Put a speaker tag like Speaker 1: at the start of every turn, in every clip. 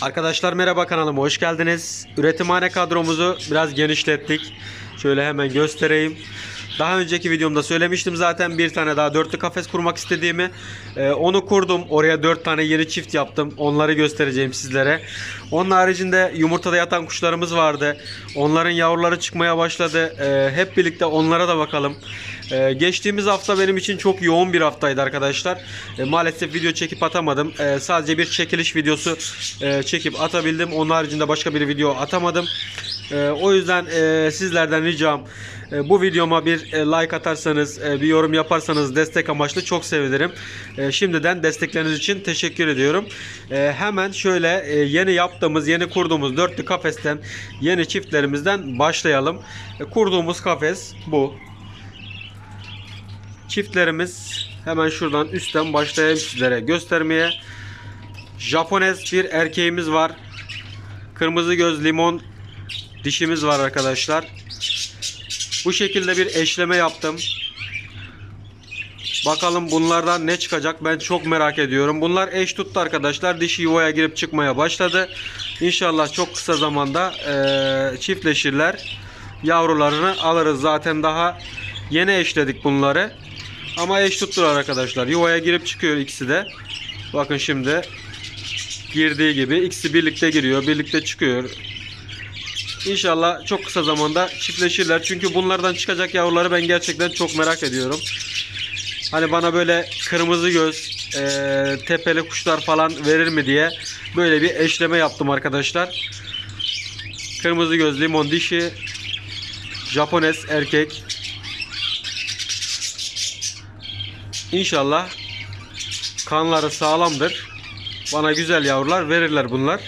Speaker 1: Arkadaşlar merhaba kanalıma hoş geldiniz. Üretimhane kadromuzu biraz genişlettik. Şöyle hemen göstereyim. Daha önceki videomda söylemiştim zaten bir tane daha dörtlü kafes kurmak istediğimi. Ee, onu kurdum. Oraya dört tane yeni çift yaptım. Onları göstereceğim sizlere. Onun haricinde yumurtada yatan kuşlarımız vardı. Onların yavruları çıkmaya başladı. Ee, hep birlikte onlara da bakalım. Ee, geçtiğimiz hafta benim için çok yoğun bir haftaydı arkadaşlar. Ee, maalesef video çekip atamadım. Ee, sadece bir çekiliş videosu e, çekip atabildim. Onun haricinde başka bir video atamadım. Ee, o yüzden e, sizlerden ricam e, bu videoma bir e, like atarsanız, e, bir yorum yaparsanız destek amaçlı çok sevinirim. E, şimdiden destekleriniz için teşekkür ediyorum. E, hemen şöyle e, yeni yaptığımız, yeni kurduğumuz dörtlü kafesten, yeni çiftlerimizden başlayalım. E, kurduğumuz kafes bu. Çiftlerimiz hemen şuradan üstten başlayayım sizlere göstermeye. Japones bir erkeğimiz var. Kırmızı göz limon dişimiz var arkadaşlar. Bu şekilde bir eşleme yaptım. Bakalım bunlardan ne çıkacak ben çok merak ediyorum. Bunlar eş tuttu arkadaşlar. Dişi yuvaya girip çıkmaya başladı. İnşallah çok kısa zamanda eee, çiftleşirler. Yavrularını alırız. Zaten daha yeni eşledik bunları. Ama eş tuttular arkadaşlar. Yuvaya girip çıkıyor ikisi de. Bakın şimdi girdiği gibi ikisi birlikte giriyor, birlikte çıkıyor. İnşallah çok kısa zamanda çiftleşirler. Çünkü bunlardan çıkacak yavruları ben gerçekten çok merak ediyorum. Hani bana böyle kırmızı göz, eee, tepeli kuşlar falan verir mi diye böyle bir eşleme yaptım arkadaşlar. Kırmızı göz limon dişi, Japones erkek. İnşallah kanları sağlamdır. Bana güzel yavrular verirler bunlar.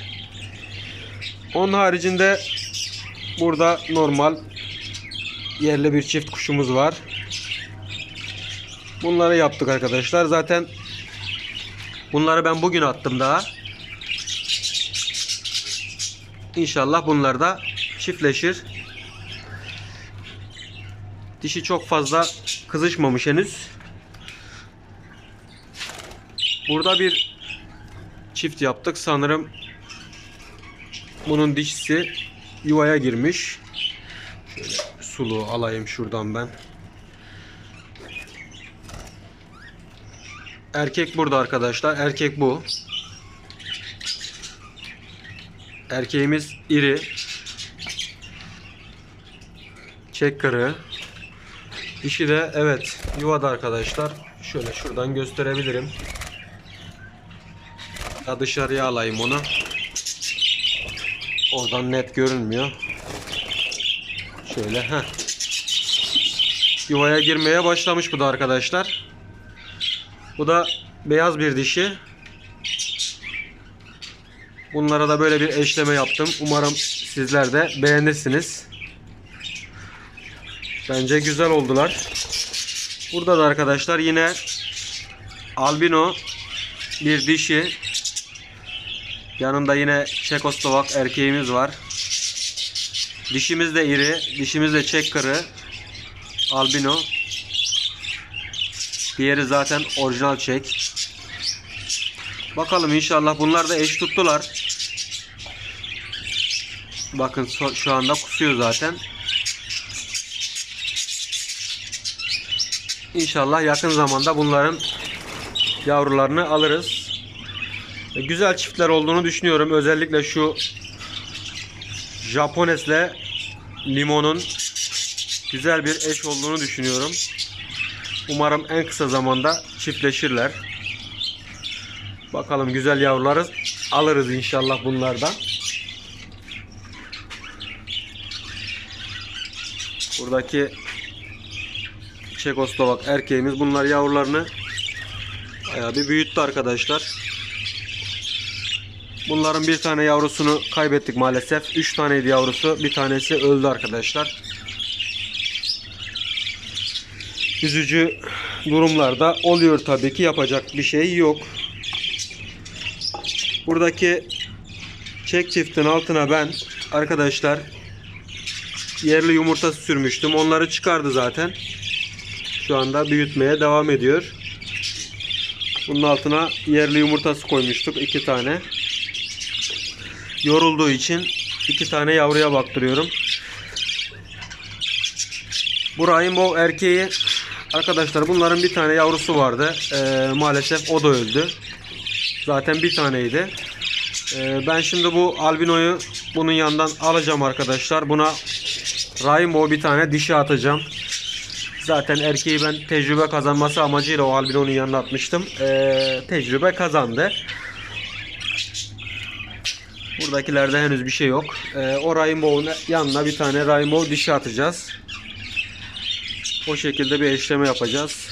Speaker 1: Onun haricinde burada normal yerli bir çift kuşumuz var. Bunları yaptık arkadaşlar. Zaten bunları ben bugün attım daha. İnşallah bunlar da çiftleşir. Dişi çok fazla kızışmamış henüz. Burada bir çift yaptık. Sanırım bunun dişisi yuvaya girmiş. Şöyle suluğu alayım şuradan ben. Erkek burada arkadaşlar. Erkek bu. Erkeğimiz iri. Çek kırığı. Dişi de evet yuvada arkadaşlar. Şöyle şuradan gösterebilirim. Ya dışarıya alayım onu. Oradan net görünmüyor. Şöyle ha. Yuvaya girmeye başlamış bu da arkadaşlar. Bu da beyaz bir dişi. Bunlara da böyle bir eşleme yaptım. Umarım sizler de beğenirsiniz. Bence güzel oldular. Burada da arkadaşlar yine albino bir dişi. Yanında yine Çekoslovak erkeğimiz var. Dişimiz de iri. Dişimiz de çek kırı. Albino. Diğeri zaten orijinal çek. Bakalım inşallah bunlar da eş tuttular. Bakın so- şu anda kusuyor zaten. İnşallah yakın zamanda bunların yavrularını alırız. Güzel çiftler olduğunu düşünüyorum. Özellikle şu Japones'le Limon'un güzel bir eş olduğunu düşünüyorum. Umarım en kısa zamanda çiftleşirler. Bakalım güzel yavruları alırız inşallah bunlardan. Buradaki Çekoslovak erkeğimiz bunlar yavrularını bayağı bir büyüttü arkadaşlar. Bunların bir tane yavrusunu kaybettik maalesef. 3 taneydi yavrusu. Bir tanesi öldü arkadaşlar. Üzücü durumlarda oluyor tabii ki. Yapacak bir şey yok. Buradaki çek çiftin altına ben arkadaşlar yerli yumurta sürmüştüm. Onları çıkardı zaten. Şu anda büyütmeye devam ediyor. Bunun altına yerli yumurtası koymuştuk. iki tane. Yorulduğu için iki tane yavruya baktırıyorum. Bu Rainbow erkeği arkadaşlar bunların bir tane yavrusu vardı. Ee, maalesef o da öldü. Zaten bir taneydi. Ee, ben şimdi bu albinoyu bunun yanından alacağım arkadaşlar. Buna Rainbow bir tane dişi atacağım. Zaten erkeği ben tecrübe kazanması amacıyla o albinonun yanına atmıştım. Ee, tecrübe kazandı. Buradakilerde henüz bir şey yok. Ee, o Rainbow'un yanına bir tane Rainbow dişi atacağız. O şekilde bir eşleme yapacağız.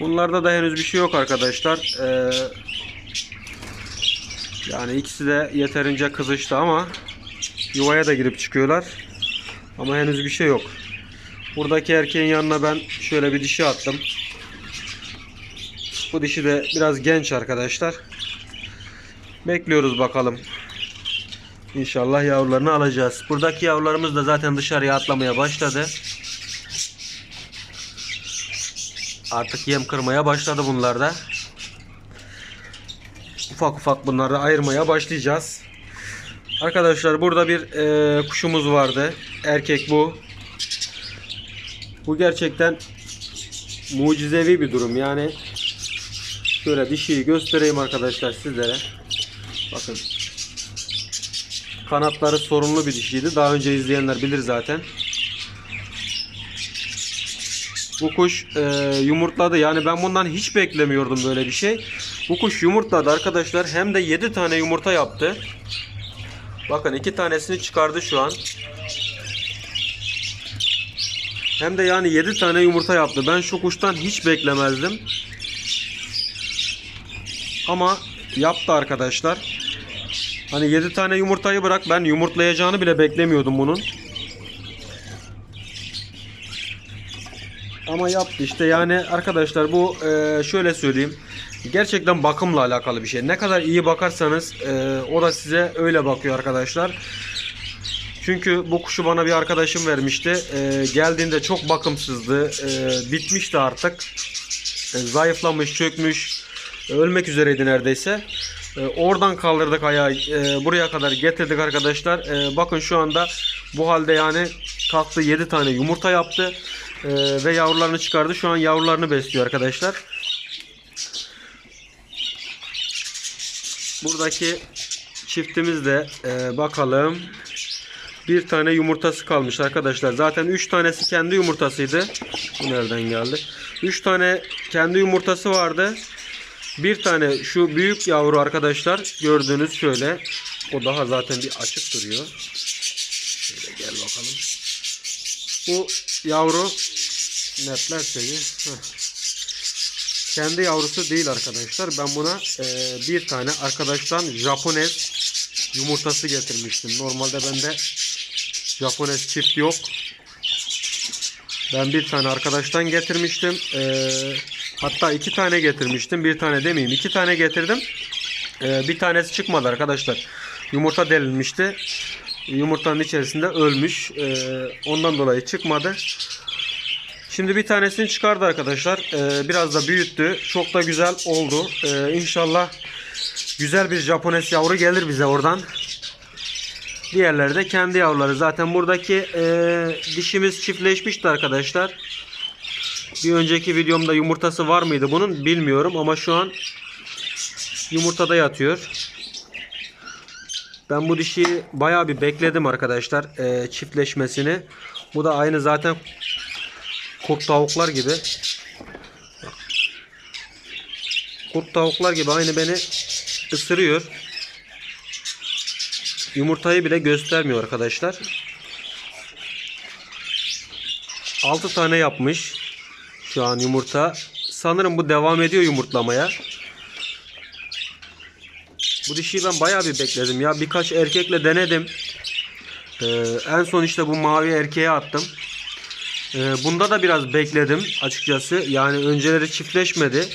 Speaker 1: Bunlarda da henüz bir şey yok arkadaşlar. Ee, yani ikisi de yeterince kızıştı ama yuvaya da girip çıkıyorlar. Ama henüz bir şey yok. Buradaki erkeğin yanına ben şöyle bir dişi attım. Bu dişi de biraz genç arkadaşlar. Bekliyoruz bakalım. İnşallah yavrularını alacağız. Buradaki yavrularımız da zaten dışarıya atlamaya başladı. Artık yem kırmaya başladı bunlar da. Ufak ufak bunları ayırmaya başlayacağız. Arkadaşlar burada bir e, kuşumuz vardı. Erkek bu. Bu gerçekten mucizevi bir durum. Yani şöyle dişiyi göstereyim arkadaşlar sizlere. Bakın. Kanatları sorunlu bir dişiydi. Daha önce izleyenler bilir zaten. Bu kuş e, yumurtladı. Yani ben bundan hiç beklemiyordum böyle bir şey. Bu kuş yumurtladı arkadaşlar. Hem de 7 tane yumurta yaptı. Bakın iki tanesini çıkardı şu an. Hem de yani 7 tane yumurta yaptı. Ben şu kuştan hiç beklemezdim. Ama yaptı arkadaşlar. Hani 7 tane yumurtayı bırak ben yumurtlayacağını bile beklemiyordum bunun. Ama yaptı işte yani arkadaşlar bu e, şöyle söyleyeyim. Gerçekten bakımla alakalı bir şey. Ne kadar iyi bakarsanız e, o da size öyle bakıyor arkadaşlar. Çünkü bu kuşu bana bir arkadaşım vermişti. E, geldiğinde çok bakımsızdı. E, bitmişti artık. Zayıflamış, çökmüş. ölmek üzereydi neredeyse. E, oradan kaldırdık ayağı. e, buraya kadar getirdik arkadaşlar. E, bakın şu anda bu halde yani kalktı 7 tane yumurta yaptı. E, ve yavrularını çıkardı. Şu an yavrularını besliyor arkadaşlar. Buradaki çiftimiz de e, bakalım. Bir tane yumurtası kalmış arkadaşlar. Zaten 3 tanesi kendi yumurtasıydı. Bu nereden geldi? 3 tane kendi yumurtası vardı. Bir tane şu büyük yavru arkadaşlar. Gördüğünüz şöyle. O daha zaten bir açık duruyor. Şöyle gel bakalım. Bu yavru netlerse bir. Heh. Kendi yavrusu değil arkadaşlar. Ben buna e, bir tane arkadaştan Japones yumurtası getirmiştim. Normalde bende Japones çift yok. Ben bir tane arkadaştan getirmiştim. E, hatta iki tane getirmiştim. Bir tane demeyeyim. iki tane getirdim. E, bir tanesi çıkmadı arkadaşlar. Yumurta delinmişti. Yumurtanın içerisinde ölmüş. E, ondan dolayı çıkmadı. Şimdi bir tanesini çıkardı arkadaşlar. Ee, biraz da büyüttü. Çok da güzel oldu. Ee, inşallah güzel bir Japones yavru gelir bize oradan. Diğerleri de kendi yavruları. Zaten buradaki e, dişimiz çiftleşmişti arkadaşlar. Bir önceki videomda yumurtası var mıydı bunun bilmiyorum ama şu an yumurtada yatıyor. Ben bu dişiyi bayağı bir bekledim arkadaşlar e, çiftleşmesini. Bu da aynı zaten kurt tavuklar gibi. Kurt tavuklar gibi aynı beni ısırıyor. Yumurtayı bile göstermiyor arkadaşlar. 6 tane yapmış. Şu an yumurta. Sanırım bu devam ediyor yumurtlamaya. Bu dişiyi ben bayağı bir bekledim ya. Birkaç erkekle denedim. Ee, en son işte bu mavi erkeğe attım. Ee, bunda da biraz bekledim açıkçası. Yani önceleri çiftleşmedi.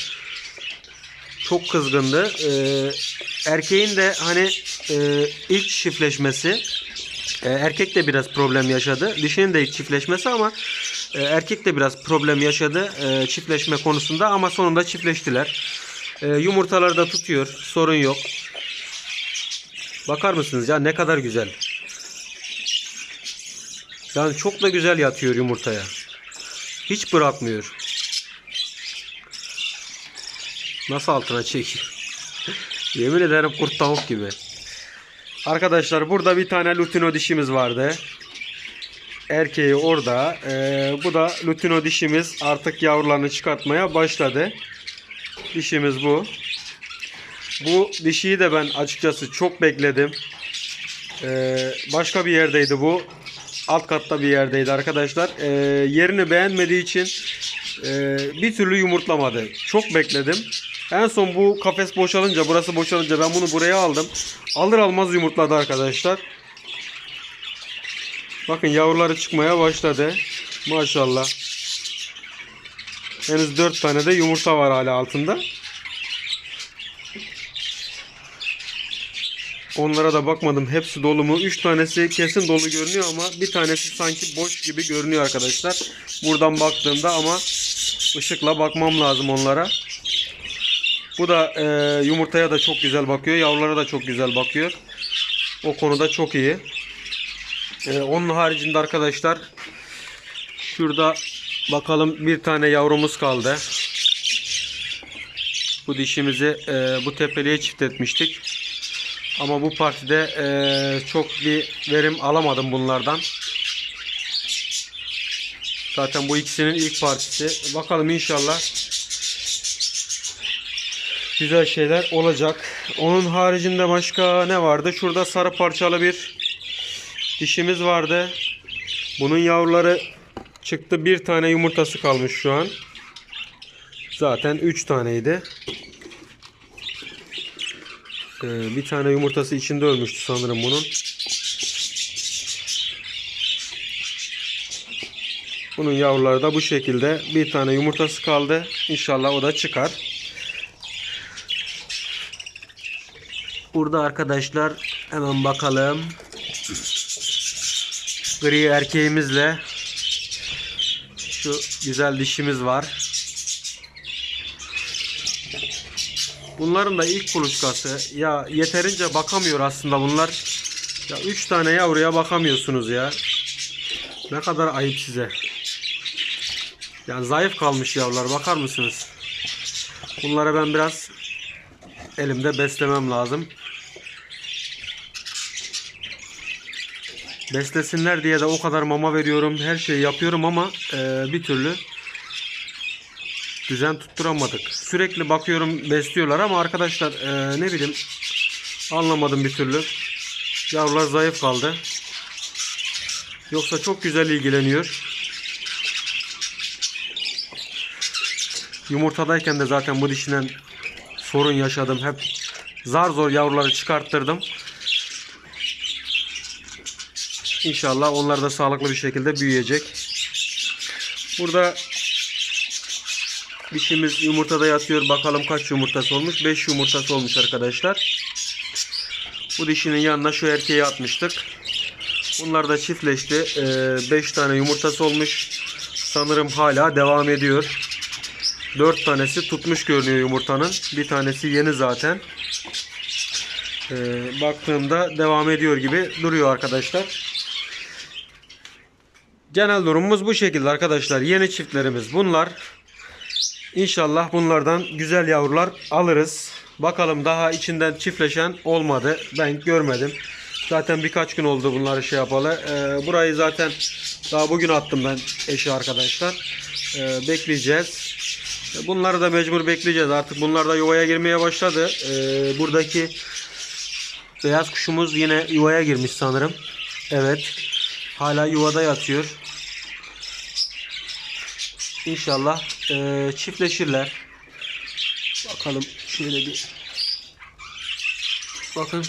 Speaker 1: Çok kızgındı. Ee, erkeğin de hani e, ilk çiftleşmesi e, erkek de biraz problem yaşadı. Dişinin de ilk çiftleşmesi ama e, erkek de biraz problem yaşadı e, çiftleşme konusunda ama sonunda çiftleştiler. E, yumurtaları da tutuyor. Sorun yok. Bakar mısınız ya ne kadar güzel. Yani çok da güzel yatıyor yumurtaya. Hiç bırakmıyor. Nasıl altına çekiyor? Yemin ederim kurt tavuk gibi. Arkadaşlar burada bir tane lutino dişimiz vardı. Erkeği orada. Ee, bu da lutino dişimiz artık yavrularını çıkartmaya başladı. Dişimiz bu. Bu dişiyi de ben açıkçası çok bekledim. Ee, başka bir yerdeydi bu. Alt katta bir yerdeydi arkadaşlar. Ee, yerini beğenmediği için e, bir türlü yumurtlamadı. Çok bekledim. En son bu kafes boşalınca, burası boşalınca ben bunu buraya aldım. Alır almaz yumurtladı arkadaşlar. Bakın yavruları çıkmaya başladı. Maşallah. Henüz 4 tane de yumurta var hala altında. Onlara da bakmadım. Hepsi dolu mu? 3 tanesi kesin dolu görünüyor ama bir tanesi sanki boş gibi görünüyor arkadaşlar. Buradan baktığımda ama ışıkla bakmam lazım onlara. Bu da e, yumurtaya da çok güzel bakıyor. Yavrulara da çok güzel bakıyor. O konuda çok iyi. E, onun haricinde arkadaşlar şurada bakalım bir tane yavrumuz kaldı. Bu dişimizi e, bu tepeliğe çift etmiştik. Ama bu partide e, çok bir verim alamadım bunlardan. Zaten bu ikisinin ilk partisi. Bakalım inşallah güzel şeyler olacak. Onun haricinde başka ne vardı? Şurada sarı parçalı bir dişimiz vardı. Bunun yavruları çıktı. Bir tane yumurtası kalmış şu an. Zaten 3 taneydi. Ee, bir tane yumurtası içinde ölmüştü sanırım bunun. Bunun yavruları da bu şekilde. Bir tane yumurtası kaldı. İnşallah o da çıkar. Burada arkadaşlar hemen bakalım. Gri erkeğimizle şu güzel dişimiz var. Bunların da ilk kuluçkası. Ya yeterince bakamıyor aslında bunlar. Ya 3 tane yavruya bakamıyorsunuz ya. Ne kadar ayıp size. Yani zayıf kalmış yavrular bakar mısınız? Bunları ben biraz elimde beslemem lazım. Beslesinler diye de o kadar mama veriyorum. Her şeyi yapıyorum ama e, bir türlü düzen tutturamadık. Sürekli bakıyorum besliyorlar ama arkadaşlar e, ne bileyim anlamadım bir türlü. Yavrular zayıf kaldı. Yoksa çok güzel ilgileniyor. Yumurtadayken de zaten bu dişinden sorun yaşadım. Hep zar zor yavruları çıkarttırdım. İnşallah onlar da sağlıklı bir şekilde büyüyecek. Burada dişimiz yumurtada yatıyor. Bakalım kaç yumurtası olmuş. 5 yumurtası olmuş arkadaşlar. Bu dişinin yanına şu erkeği atmıştık. Bunlar da çiftleşti. 5 tane yumurtası olmuş. Sanırım hala devam ediyor. 4 tanesi tutmuş görünüyor yumurtanın. Bir tanesi yeni zaten. Ee, baktığımda devam ediyor gibi duruyor arkadaşlar. Genel durumumuz bu şekilde arkadaşlar. Yeni çiftlerimiz bunlar. İnşallah bunlardan güzel yavrular alırız. Bakalım daha içinden çiftleşen olmadı. Ben görmedim. Zaten birkaç gün oldu bunları şey yapalı. Ee, burayı zaten daha bugün attım ben eşi arkadaşlar. Ee, bekleyeceğiz. Bunları da mecbur bekleyeceğiz. Artık bunlar da yuvaya girmeye başladı. Ee, buradaki beyaz kuşumuz yine yuvaya girmiş sanırım. Evet. Hala yuvada yatıyor. İnşallah e, çiftleşirler. Bakalım şöyle bir bakın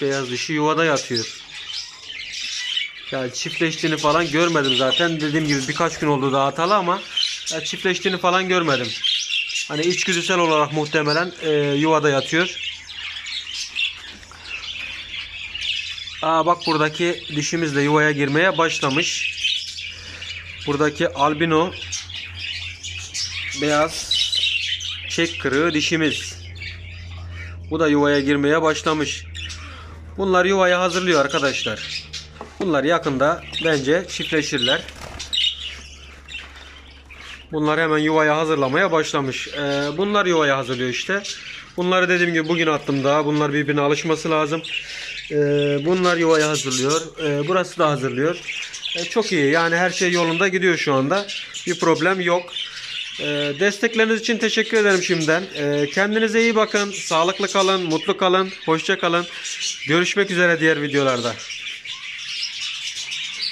Speaker 1: beyaz dişi yuvada yatıyor. Yani çiftleştiğini falan görmedim zaten. Dediğim gibi birkaç gün oldu daha atalı ama ya çiftleştiğini falan görmedim. Hani içgüdüsel olarak muhtemelen e, yuvada yatıyor. Aa bak buradaki dişimiz de yuvaya girmeye başlamış. Buradaki albino beyaz çek kırığı dişimiz. Bu da yuvaya girmeye başlamış. Bunlar yuvaya hazırlıyor arkadaşlar. Bunlar yakında bence çiftleşirler. Bunlar hemen yuvaya hazırlamaya başlamış. Ee, bunlar yuvaya hazırlıyor işte. Bunları dediğim gibi bugün attım daha. Bunlar birbirine alışması lazım. Ee, bunlar yuvaya hazırlıyor. Ee, burası da hazırlıyor. Ee, çok iyi. Yani her şey yolunda gidiyor şu anda. Bir problem yok. Destekleriniz için teşekkür ederim şimdiden. Kendinize iyi bakın. Sağlıklı kalın, mutlu kalın, hoşça kalın. Görüşmek üzere diğer videolarda.